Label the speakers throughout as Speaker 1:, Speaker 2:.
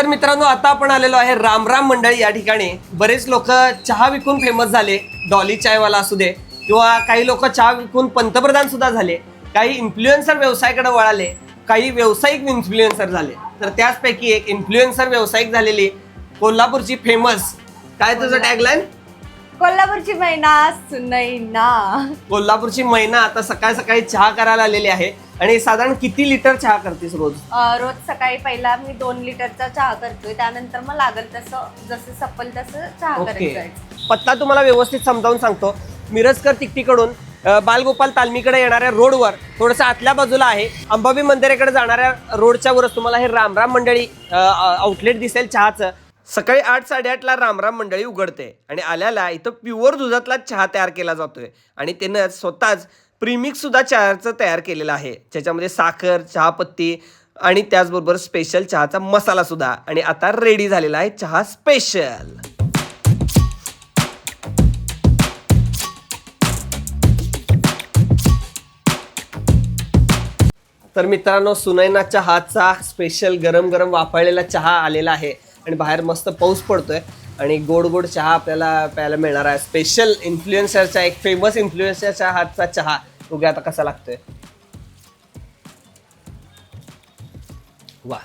Speaker 1: तर मित्रांनो आता आपण आलेलो आहे रामराम मंडळी या ठिकाणी. बरेच लोक चहा विकून फेमस झाले डॉली चायवाला असू दे किंवा काही लोक चहा विकून पंतप्रधान सुद्धा झाले काही इन्फ्लुएन्सर व्यवसायाकडे वळाले काही व्यावसायिक इन्फ्लुएन्सर झाले. तर त्याचपैकी एक इन्फ्लुएन्सर व्यावसायिक झालेली कोल्हापूरची फेमस काय तुझं टॅगलाईन
Speaker 2: कोल्हापूरची महिना सुनई ना
Speaker 1: कोल्हापूरची मैना आता सकाळी सकाळी चहा करायला आलेली आहे. आणि साधारण किती लिटर चहा करतेस रोज?
Speaker 2: अं, रोज सकाळी पहिला मी दोन लिटरचा चहा करतोय. त्यानंतर मग लागल तसं जसं सपल तसं चहा
Speaker 1: ओके.
Speaker 2: करायचं
Speaker 1: पत्ता तुम्हाला व्यवस्थित समजावून सांगतो. मिरजकर तिकटीकडून अ, बालगोपाल तालमीकडे येणाऱ्या रोडवर थोडंसं आतल्या बाजूला आहे. अंबाबी मंदिराकडे जाणाऱ्या रोडच्या वरच तुम्हाला हे रामराम मंडळी आउटलेट दिसेल चहाचं. सकाळी आठ साडेआठला रामराम मंडळी उघडते आणि आल्याला इथं प्युअर दुधातला चहा तयार केला जातोय. आणि त्यानं स्वतःच प्रीमिक्ससुद्धा चहाचं तयार केलेलं आहे. ज्याच्यामध्ये साखर चहापत्ती आणि त्याचबरोबर स्पेशल चहाचा मसाला सुद्धा. आणि आता रेडी झालेला आहे चहा स्पेशल तर मित्रांनो सुनैना चहाचा स्पेशल गरम गरम वापरलेला चहा आलेला आहे. आणि बाहेर मस्त पाऊस पडतोय आणि गोड गोड चहा आपल्याला प्यायला मिळणार आहे. स्पेशल इन्फ्लुएन्सरचा एक फेमस इन्फ्लुएन्सरच्या हातचा चहा. उगे आता कसा लागतोय. वा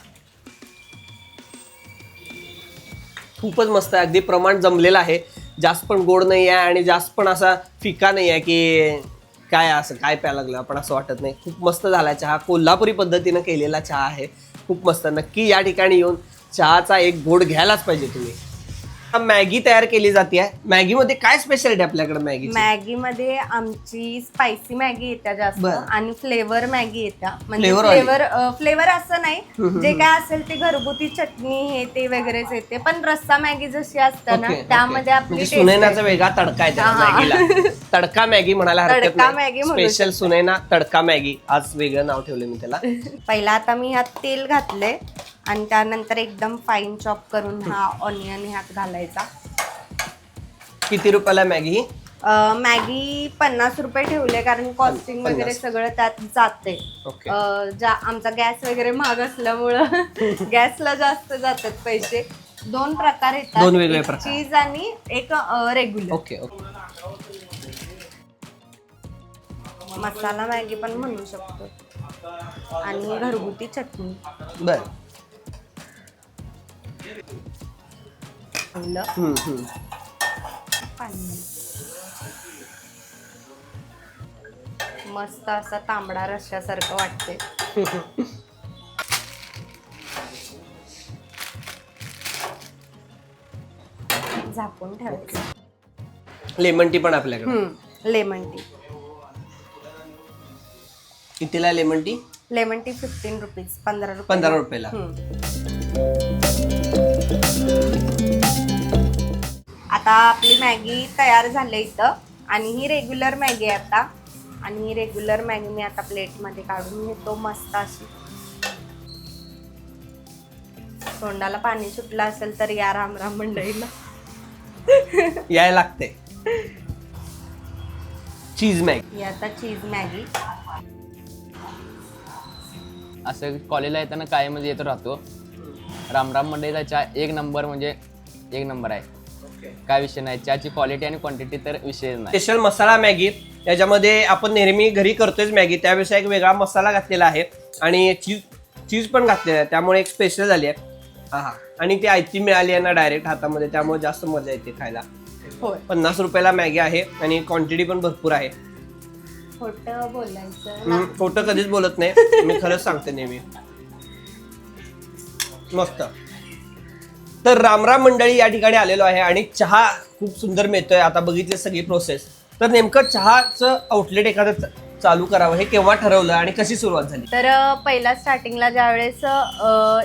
Speaker 1: खूपच मस्त आहे. अगदी प्रमाण जमलेलं आहे. जास्त पण गोड नाही आहे आणि जास्त पण असा फिका नाही आहे की काय असं काय प्यायला लागलं आपण असं वाटत नाही. खूप मस्त झाला चहा. कोल्हापुरी पद्धतीनं केलेला चहा आहे. खूप मस्त. नक्की या ठिकाणी येऊन चहाचा एक गोड घ्यायलाच पाहिजे तुम्ही. मॅगी तयार केली जाते मॅगीमध्ये काय स्पेशालिटी आपल्याकडे मॅगी
Speaker 2: मॅगी मध्ये आमची स्पायसी मॅगी येत्या जास्त
Speaker 1: बरं.
Speaker 2: आणि फ्लेवर मॅगी येत्या. म्हणजे
Speaker 1: Flavor वाली.
Speaker 2: फ्लेवर फ्लेवर असं नाही. जे काय असेल ते घरगुती चटणी हे ते वगैरेच येते. पण रस्सा मॅगी जशी असते ना त्यामध्ये आपली taste
Speaker 1: सुनैनाचा
Speaker 2: आहे.
Speaker 1: वेगळा तडका आहे त्या
Speaker 2: हा.
Speaker 1: मॅगीला. तडका मॅगी म्हणायला हरकत
Speaker 2: तडका मॅगी म्हणू
Speaker 1: स्पेशल सुनैना तडका मॅगी. आज वेगळं नाव ठेवलं मी त्याला.
Speaker 2: पहिला आता मी ह्यात तेल घातले आणि त्यानंतर एकदम फाईन चॉप करून हा ऑनियन ह्यात घालायचा.
Speaker 1: किती रुपयाला मॅगी?
Speaker 2: अं, मॅगी पन्नास रुपये ठेवले कारण कॉस्टिंग वगैरे. सगळं त्यात जाते.
Speaker 1: ओके.
Speaker 2: अं, ज्या आमचा गॅस वगैरे महाग असल्यामुळं गॅसला जास्त जातात पैसे. दोन प्रकार येतात.
Speaker 1: दोन वेगळे प्रकार.
Speaker 2: चीज आणि एक regular
Speaker 1: okay okay.
Speaker 2: Masala Maggi पण म्हणू शकतो. आणि घरगुती चटणी.
Speaker 1: बर.
Speaker 2: पाणी. मस्त असा तांबडा रश्यासारखं वाटते. झाकून ठेवायचं.
Speaker 1: लेमन टी पण आपल्याकडे.
Speaker 2: Lemon tea.
Speaker 1: कितीला lemon tea?
Speaker 2: Lemon tea fifteen rupees पंधरा रुपये
Speaker 1: पंधरा रुपयाला.
Speaker 2: आता आपली मॅगी तयार झाली इथं. आणि ही रेग्युलर मॅगी आहे आता. आणि ही रेग्युलर मॅगी मी आता प्लेटमध्ये काढून घेतो मस्त अशी. तोंडाला पाणी सुटलं असेल तर या राम राम मंडळीला
Speaker 1: यायला लागते. चीज मॅगी
Speaker 2: ही आता चीज मॅगी.
Speaker 3: असं कॉलेजला येताना कायमच येत राहतो. रामराम मंडईचा चहा एक नंबर म्हणजे एक नंबर आहे. काय विषय नाही. चहाची क्वालिटी आणि क्वांटिटी तर विषय नाही.
Speaker 1: Special masala Maggi. याच्यामध्ये आपण नेहमी घरी करतोच मॅगी. त्यापेक्षा एक वेगळा मसाला घातलेला आहे. आणि चीज चीज पण घातलेलं आहे. त्यामुळे एक स्पेशल झाली आहे. हा हा. आणि ती आयती मिळाली आहे ना डायरेक्ट हातामध्ये. त्यामुळे जास्त मजा येते खायला.
Speaker 2: होय.
Speaker 1: पन्नास रुपयाला मॅगी आहे आणि क्वांटिटी पण भरपूर आहे.
Speaker 2: खोटं बोलायचं
Speaker 1: खोटं कधीच बोलत नाही. मी खरंच सांगते नेहमी. मस्त. तर रामराम मंडळी या ठिकाणी आलेलो आहे आणि चहा खूप सुंदर मिळतोय. आता बघितली सगळी प्रोसेस तर नेमकं चहाचं आउटलेट एखादं चालू करावं हे केव्हा ठरवलं आणि कशी सुरुवात झाली?
Speaker 2: तर पहिला स्टार्टिंगला ज्यावेळेस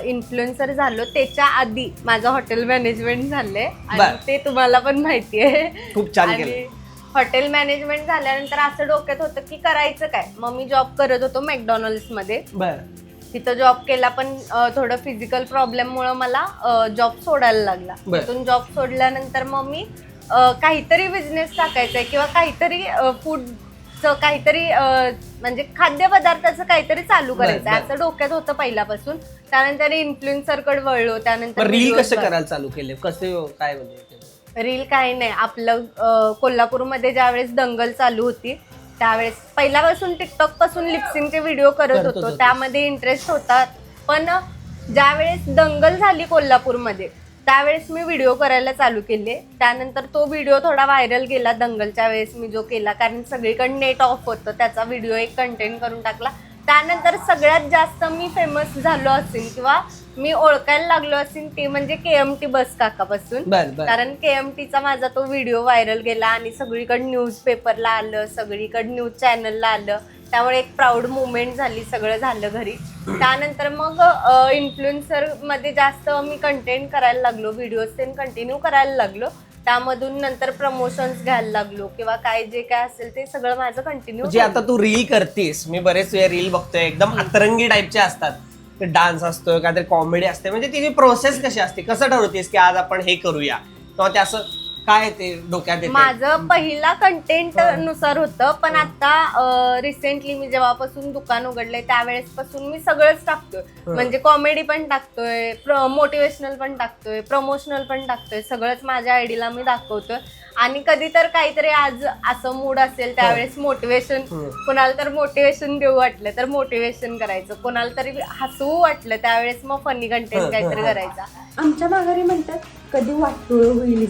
Speaker 2: इन्फ्लुएन्सर झालो त्याच्या आधी माझं हॉटेल मॅनेजमेंट झालंय. आणि. ते तुम्हाला पण माहिती आहे
Speaker 1: खूप छान केलं.
Speaker 2: हॉटेल मॅनेजमेंट झाल्यानंतर असं डोक्यात होतं की करायचं काय? मग मी जॉब करत होतो मॅकडॉनल्ड्समध्ये.
Speaker 1: बर.
Speaker 2: तिथं जॉब केला पण थोडं फिजिकल प्रॉब्लेममुळे मला जॉब सोडायला लागला.
Speaker 1: बर.
Speaker 2: तिथून जॉब सोडल्यानंतर मग मी अ, काहीतरी बिझनेस टाकायचा आहे किंवा काहीतरी फूड च- काहीतरी अं, म्हणजे खाद्यपदार्थाचं काहीतरी चालू
Speaker 1: बर,
Speaker 2: करायचं
Speaker 1: बर.
Speaker 2: असं डोक्यात होतं पहिल्यापासून. त्यानंतर इन्फ्लुएन्सरकडे वळलो त्यानंतर
Speaker 1: रील कसं करायला चालू केले? कसे काय म्हणजे
Speaker 2: रील काही नाही. आपलं अं, कोल्हापूरमध्ये ज्यावेळेस दंगल चालू होती त्यावेळेस पहिल्यापासून टिकटॉकपासून लिपसिंगचे व्हिडिओ करत
Speaker 1: करतच
Speaker 2: होतो.
Speaker 1: होते.
Speaker 2: त्यामध्ये इंटरेस्ट होता पण ज्यावेळेस दंगल झाली कोल्हापूरमध्ये त्यावेळेस मी व्हिडिओ करायला चालू केले. त्यानंतर तो व्हिडिओ थोडा व्हायरल गेला दंगलच्या वेळेस मी जो केला. कारण सगळीकडे नेट ऑफ होतं. त्याचा व्हिडिओ एक कंटेंट करून टाकला. त्यानंतर सगळ्यात जास्त मी फेमस झालो असेल किंवा मी ओळखायला लागलो असेल ते म्हणजे के एम टी बस काकापासून.
Speaker 1: बर बर.
Speaker 2: कारण केएमटीचा माझा तो व्हिडिओ व्हायरल गेला आणि सगळीकडे न्यूज पेपरला आलं सगळीकडे न्यूज चॅनलला आलं. त्यामुळे एक प्राऊड मुवमेंट झाली सगळं झालं घरी. त्यानंतर मग इन्फ्लुएन्सरमध्ये जास्त मी कंटेंट करायला लागलो व्हिडिओज ते कंटिन्यू करायला लागलो. त्यामधून नंतर प्रमोशन्स घ्यायला लागलो किंवा काय जे काय असेल ते सगळं माझं कंटिन्यू
Speaker 1: आता तू रील करतेस मी बरेच रील बघतोय एकदम अतरंगी टाईपचे असतात. डान्स असतोय काहीतरी कॉमेडी असते. म्हणजे तिची प्रोसेस कशी असते? कसं ठरवतेस की आज आपण हे करूया? किंवा ते असं काय ते डोक्यात येते?
Speaker 2: माझं पहिला कंटेंटनुसार होतं पण आता रिसेंटली मी जेव्हापासून दुकान उघडलंय त्यावेळेस पासून मी सगळंच टाकतोय. म्हणजे कॉमेडी पण टाकतोय मोटिवेशनल पण टाकतोय प्रमोशनल पण टाकतोय सगळंच माझ्या आयडीला मी दाखवतोय. आणि कधी तर काहीतरी आज असं मूड असेल त्यावेळेस मोटिवेशन कोणाला तर मोटिवेशन देऊ वाटलं तर मोटिवेशन करायचं. कोणाला तरी हसवू वाटलं त्यावेळेस मग फनी कंटेंट काहीतरी करायचा.
Speaker 4: आमच्या माघारी म्हणतात कधी वाटोळ होईल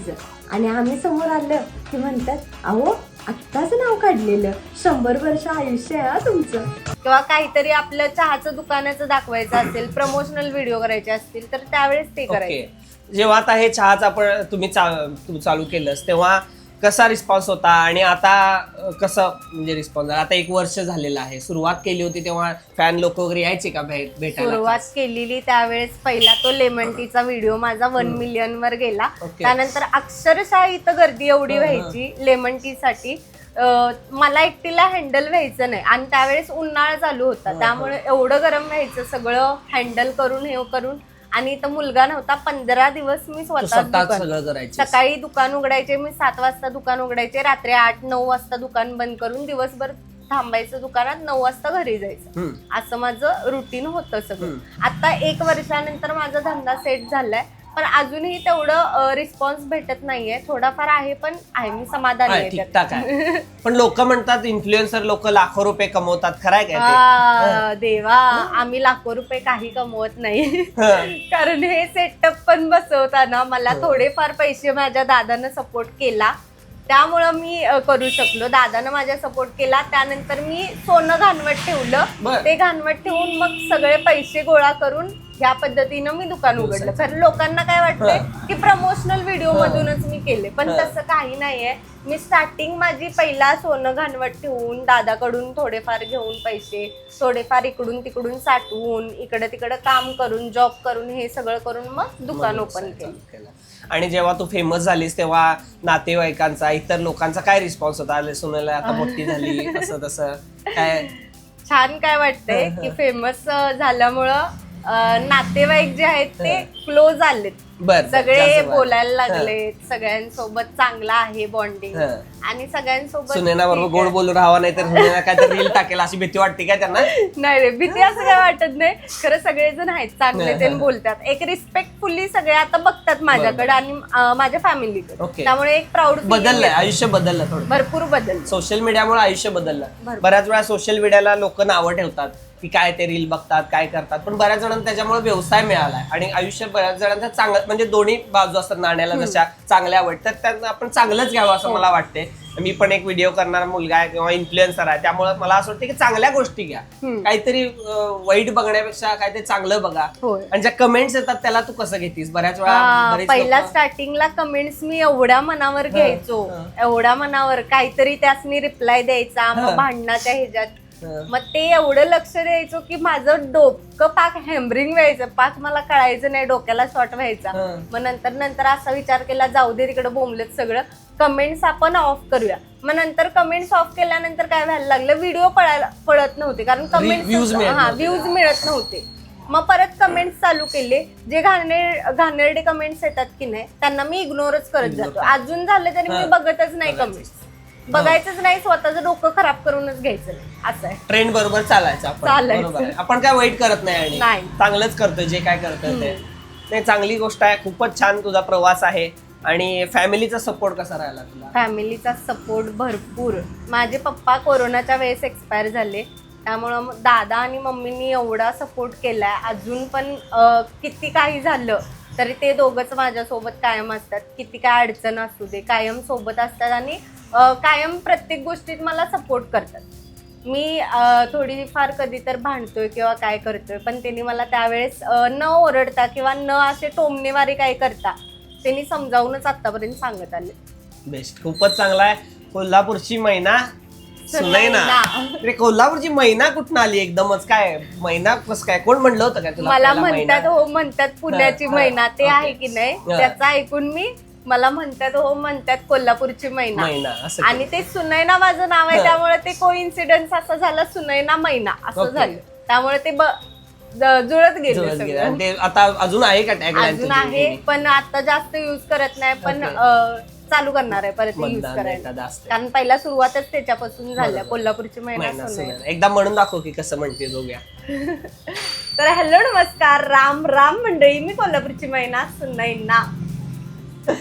Speaker 4: आणि आम्ही समोर आलं की म्हणतात अहो आत्ताच नाव काढलेलं. शंभर वर्ष आयुष्य आहे हा तुमचं.
Speaker 2: किंवा काहीतरी आपलं चहाचं दुकानाचं दाखवायचं असेल प्रमोशनल व्हिडिओ करायचे असतील तर त्यावेळेस ते करायचं.
Speaker 1: जेव्हा आता हे चहाचं आपण तुम्ही चा- तू चालू केलंस तेव्हा कसा रिस्पॉन्स होता आणि आता कसं म्हणजे रिस्पॉन्स आता एक वर्ष झालेलं आहे. सुरुवात केली होती तेव्हा फॅन लोक वगैरे यायचे का भेट भेटायला?
Speaker 2: सुरुवात केलेली त्यावेळेस पहिला तो लेमन टीचा व्हिडिओ माझा वन मिलियन वर गेला. त्यानंतर अक्षरशः इथं गर्दी एवढी व्हायची लेमन टी साठी अं, मला एकटीला हँडल व्हायचं नाही. आणि त्यावेळेस उन्हाळा चालू होता. त्यामुळे एवढं गरम व्हायचं सगळं हँडल करून हे करून. आणि इथं मुलगा नव्हता पंधरा दिवस मी
Speaker 1: तू
Speaker 2: स्वतः
Speaker 1: स्वतः
Speaker 2: दुकान-
Speaker 1: सगळं करायचं
Speaker 2: सकाळी दुकान उघडायचे मी सात वाजता दुकान उघडायचे रात्री आठ नऊ वाजता दुकान बंद करून दिवसभर थांबायचं दुकानात नऊ वाजता घरी जायचं.
Speaker 1: हम्म.
Speaker 2: असं माझं रुटीन होतं सगळं. आता एक वर्षानंतर माझा धंदा सेट झालाय. पण अजूनही तेवढं रिस्पॉन्स भेटत नाहीये. थोडाफार आहे पण आहे मी समाधानी
Speaker 1: आहे,
Speaker 2: आहे त्यात.
Speaker 1: ठीकठाक आहे. पण लोक म्हणतात इन्फ्लुएन्सर लोक लाखो रुपये कमवतात खरंय काय
Speaker 2: देवा आम्ही लाखो रुपये काही कमवत नाही.
Speaker 1: हं.
Speaker 2: कारण हे सेटअप पण बसवताना मला थोडेफार पैसे माझ्या दादानं सपोर्ट केला. त्यामुळं मी अ, करू शकलो. दादानं माझ्या सपोर्ट केला. त्यानंतर मी सोनं घाणवट
Speaker 1: बर.
Speaker 2: ठेवलं ते घाणवट ठेवून मग सगळे पैसे गोळा करून ह्या पद्धतीनं मी दुकान उघडलं. खरं लोकांना काय वाटतंय की प्रमोशनल व्हिडिओ मधूनच मी केले. पण
Speaker 1: हं.
Speaker 2: तसं काही नाहीये. मी स्टार्टिंग माझी पहिला सोनं घाणवट ठेवून दादाकडून थोडेफार घेऊन पैसे थोडेफार इकडून तिकडून साठवून इकडे तिकडे काम करून जॉब करून हे सगळं करून मग दुकान ओपन केलं.
Speaker 1: केलं. आणि जेव्हा तू फेमस झालीस तेव्हा नातेवाईकांचा इतर लोकांचा काय रिस्पॉन्स होता? अरे सुनेला आता मोठी झाली असं तसं. काय?
Speaker 2: छान काय वाटतंय की फेमस झाल्यामुळं अं, नातेवाईक जे आहेत ते क्लोज आलेत.
Speaker 1: बर
Speaker 2: सगळे
Speaker 1: जास्त.
Speaker 2: बोलायला लागले सगळ्यांसोबत चांगला आहे बॉन्डिंग
Speaker 1: हं.
Speaker 2: आणि सगळ्यांसोबत
Speaker 1: सुनेना बरोबर
Speaker 2: ठीक
Speaker 1: गोड
Speaker 2: आहे.
Speaker 1: बोलून राहावा नाही तर सुनेना काय तर रील टाकेल अशी भीती वाटते काय त्यांना?
Speaker 2: नाही रे भीती असं काय वाटत नाही. खरं सगळेजण आहेत चांगले ते. बोलतात. एक रिस्पेक्टफुली सगळे आता बघतात माझ्याकडे आणि अं, माझ्या फॅमिलीकडे. त्यामुळे एक प्राऊड
Speaker 1: बदललंय आयुष्य बदललं थोडं.
Speaker 2: भरपूर बदल
Speaker 1: सोशल मीडियामुळे आयुष्य बदललं. बऱ्याच वेळा सोशल मीडियाला लोक नावं ठेवतात की काय ते रील बघतात काय करतात. पण बऱ्याच जणांना त्याच्यामुळे व्यवसाय मिळालाय. आणि आयुष्य बऱ्याच जणांचा चांगलं म्हणजे दोन्ही बाजू असतात नाण्याला जशा चांगल्या वाटतात त्यांना आपण चांगलंच घ्यावं असं मला वाटते मी पण एक व्हिडिओ करणारा मुलगा आहे किंवा इन्फ्लुएन्सर आहे त्यामुळे मला असं वाटतं की चांगल्या गोष्टी घ्या. काहीतरी वाईट बघण्यापेक्षा काहीतरी चांगलं बघा. आणि ज्या कमेंट्स येतात त्याला तू कसं घेतीस? बऱ्याच वेळा
Speaker 2: हा, पहिला स्टार्टिंगला कमेंट्स मी एवढ्या मनावर घ्यायचो. एवढ्या मनावर काहीतरी त्यासनी रिप्लाय द्यायचा भांडणाच्या ह्याच्यात
Speaker 1: हं.
Speaker 2: मग ते एवढं लक्ष द्यायचो की माझं डोकं पाक हॅम्बरिंग व्हायचं पाक मला कळायचं नाही डोक्याला शॉर्ट व्हायचा. मग नंतर नंतर असा विचार केला जाऊ दे तिकडे बोंबलत सगळं कमेंट्स आपण ऑफ करूया मग नंतर कमेंट्स ऑफ केल्यानंतर काय व्हायला लागलं व्हिडिओ पळायला पळत नव्हते कारण कमेंट्स
Speaker 1: मिळत
Speaker 2: हा. व्ह्यूज मिळत नव्हते मग परत कमेंट्स चालू केले जे घाणेर घाणेरडे कमेंट्स येतात की नाही त्यांना मी इग्नोरच करत जातो अजून झालं तरी मी. बघतच नाही. कमेंट्स बघायचंच नाही स्वतःचं डोकं खराब करूनच घ्यायचं. नाही. असं आहे.
Speaker 1: ट्रेंड बरोबर चालायचं आपण.
Speaker 2: चालायचं.
Speaker 1: बरोबर आहे. आपण काय वाईट करत नाही आणि
Speaker 2: नाही.
Speaker 1: चांगलंच करतोय जे काय करतोय ते. नाही चांगली गोष्ट आहे. खूपच छान तुझा प्रवास आहे. आणि फॅमिलीचा सपोर्ट कसा राहिला तुला?
Speaker 2: फॅमिलीचा सपोर्ट भरपूर. माझे पप्पा कोरोनाच्या वेळेस एक्सपायर झाले. त्यामुळं मग दादा आणि मम्मीनी एवढा सपोर्ट केलाय. अजून पण अं, किती काही झालं तरी ते दोघंच माझ्यासोबत कायम असतात. किती काय अडचण असू दे कायम सोबत असतात आणि कायम प्रत्येक गोष्टीत मला सपोर्ट करतात. मी थोडीफार थोडी फार कधी तर भांडतोय किंवा काय करतोय पण त्यांनी मला त्यावेळेस न ओरडता किंवा न असे टोमणेवारी काय करता त्यांनी समजावूनच आतापर्यंत सांगत आले.
Speaker 1: बेस्ट खूपच चांगला आहे. कोल्हापूरची मैना सुनैना
Speaker 2: सुनैना.
Speaker 1: रे कोल्हापूरची मैना कुठून आली एकदमच काय मैना कस काय कोण म्हणलं होतं काय तुला
Speaker 2: मला
Speaker 1: आपल्याला
Speaker 2: म्हणतात? हो म्हणतात पुण्याची
Speaker 1: हा,
Speaker 2: मैना ते
Speaker 1: ओके.
Speaker 2: आहे की नाही
Speaker 1: हा.
Speaker 2: त्याचं ऐकून मी मला म्हणतात हो म्हणतात कोल्हापूरची मैना
Speaker 1: मैना असं
Speaker 2: आणि ते सुनैना माझं नाव आहे. त्यामुळे ते को इन्सिडन्स असं झालं सुनैना मैना असं
Speaker 1: ओके.
Speaker 2: झालं त्यामुळे ते ब- ज- जुळत गेले
Speaker 1: जुळत गेलं.
Speaker 2: सगळं
Speaker 1: आणि ते आता अजून आहे का टॅगलाईन
Speaker 2: अजून आहे पण आता जास्त युज करत नाही पण. अं, चालू करणार आहे परत युज
Speaker 1: मतदान
Speaker 2: करायला.
Speaker 1: एखादं असते.
Speaker 2: कारण पहिला सुरुवातच त्याच्यापासून झाल्या
Speaker 1: बरोबर.
Speaker 2: कोल्हापूरची सुनैना.
Speaker 1: एकदा म्हणून दाखव की कसं म्हणते दोघ्या.
Speaker 2: तर हॅलो नमस्कार. राम राम मंडळी. मी कोल्हापूरची मैना सुनैना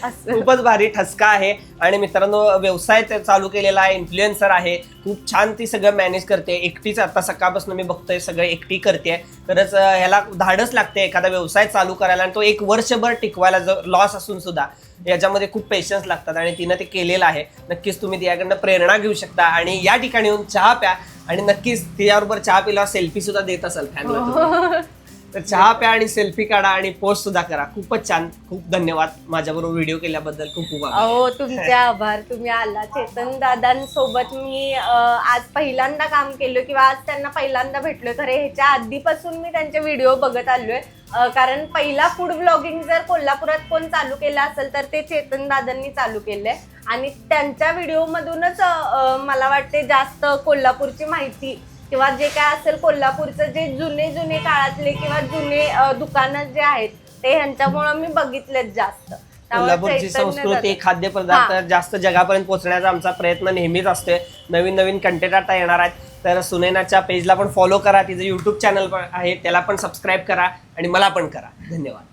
Speaker 2: असं.
Speaker 1: खूपच भारी ठसका आहे. आणि मित्रांनो व्यवसाय ते चालू केलेला आहे. इन्फ्लुएन्सर आहे. खूप छान ती सगळं मॅनेज करते. एकटीच आता सकाळपासून मी बघतोय सगळं एकटी करते. तरच अं, ह्याला धाडच लागते एखादा व्यवसाय चालू करायला आणि तो एक वर्षभर टिकवायला जर लॉस असून सुद्धा. याच्यामध्ये खूप पेशन्स लागतात आणि तिनं ते केलेलं आहे. नक्कीच तुम्ही तिच्याकडनं प्रेरणा घेऊ शकता आणि या ठिकाणी येऊन चहा प्या आणि नक्कीच तिच्याबरोबर चहा पिल्यावर सेल्फी सुद्धा देत असाल फॅमिली तर चहा प्या आणि सेल्फी काढा आणि पोस्ट सुद्धा करा. खूपच छान खूप धन्यवाद माझ्याबरोबर व्हिडिओ केल्याबद्दल. खूप खूप आभार.
Speaker 2: अहो तुमचे आभार. तुम्ही आला. चेतन दादांसोबत मी आज पहिल्यांदा काम केलं किंवा आज त्यांना पहिल्यांदा भेटलोय. खरे ह्याच्या आधीपासून मी त्यांचे व्हिडिओ बघत आलोय. अं, कारण पहिला फूड ब्लॉगिंग जर कोल्हापुरात कोण चालू केलं असेल तर ते चेतन दादांनी चालू केलंय. आणि त्यांच्या व्हिडिओमधूनच मला वाटते जास्त कोल्हापूरची माहिती किंवा जे काय असेल कोल्हापूरचं जे जुने जुने काळातले किंवा जुने दुकानं जे आहेत ते ह्यांच्यामुळं मी बघितलेत जास्त.
Speaker 1: कोल्हापूरची संस्कृती खाद्यपदार्थ. जास्त जगापर्यंत पोहोचण्याचा आमचा प्रयत्न नेहमीच असतोय. नवीन नवीन कंटेंट आता येणार आहेत. तर सुनैनाच्या पेजला पण फॉलो करा. तिचं युट्यूब चॅनल पण आहे. त्याला पण सबस्क्राईब करा आणि मला पण करा. धन्यवाद.